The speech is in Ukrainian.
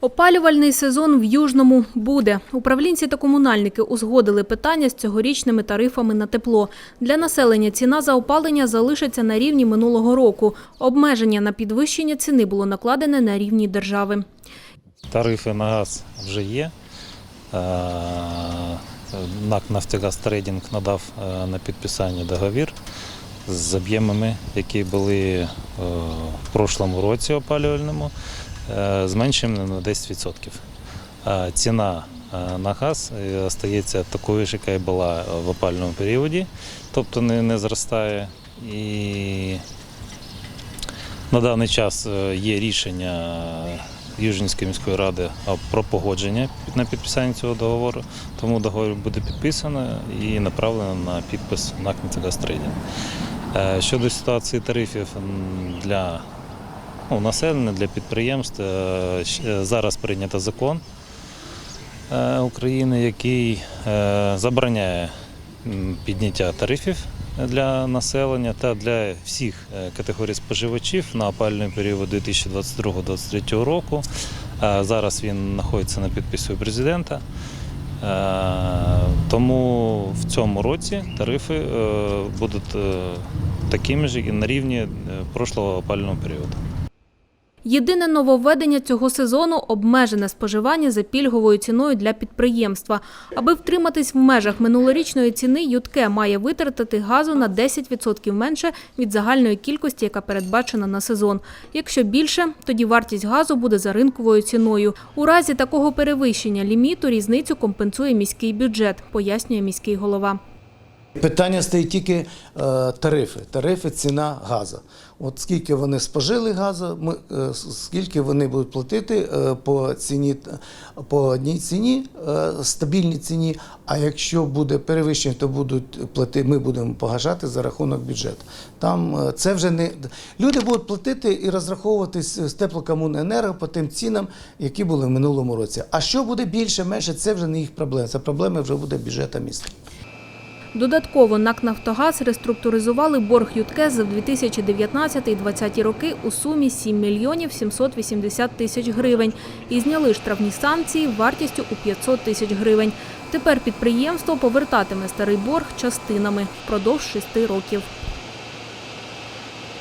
Опалювальний сезон в Южному буде. Управлінці та комунальники узгодили питання з цьогорічними тарифами на тепло. Для населення ціна за опалення залишиться на рівні минулого року. Обмеження на підвищення ціни було накладене на рівні держави. Тарифи на газ вже є. Е, НАК «Нафтогаз Трейдинг» надав е, на підписання договір з об'ємами, які були е, в прошлому році опалювальному, е, на 10%. Е, Ціна е, на газ остається такою ж, яка і була в опальному періоді, тобто не, не зростає. І на даний час є рішення Южненської міської ради про погодження на підписання цього договору, тому договір буде підписано і направлено на підпис. Е, Щодо ситуації тарифів для ну, населення, для підприємств, е, е, зараз прийнято закон е, України, який забороняє підняття тарифів для населення та для всіх категорій споживачів на опалювальний період 2022-2023 року. Зараз він знаходиться на підписі президента. Тому в цьому році тарифи будуть такими ж на рівні прошлого опалювального періоду. Єдине нововведення цього сезону – обмежене споживання за пільговою ціною для підприємства. Аби втриматись в межах минулорічної ціни, ЮТКЕ має витратити газу на 10% менше від загальної кількості, яка передбачена на сезон. Якщо більше, тоді вартість газу буде за ринковою ціною. У разі такого перевищення ліміту різницю компенсує міський бюджет, пояснює міський голова. Питання стоїть тільки е, тарифи. Тарифи, ціна газу. От скільки вони спожили газу, ми, е, скільки вони будуть платити е, по ціні по одній ціні, е, стабільній ціні. А якщо буде перевищення, то будуть платити, ми будемо погашати за рахунок бюджету. Там е, це вже не люди будуть платити і розраховуватись з теплокомуненерго по тим цінам, які були в минулому році. А що буде більше, менше, це вже не їх проблема. Це проблеми вже буде бюджету міста. Додатково НАК «Нафтогаз» реструктуризували борг ЮТКЕ за 2019-2020 роки у сумі 7 мільйонів 780 тисяч гривень і зняли штрафні санкції вартістю у 500 тисяч гривень. Тепер підприємство повертатиме старий борг частинами впродовж шести років.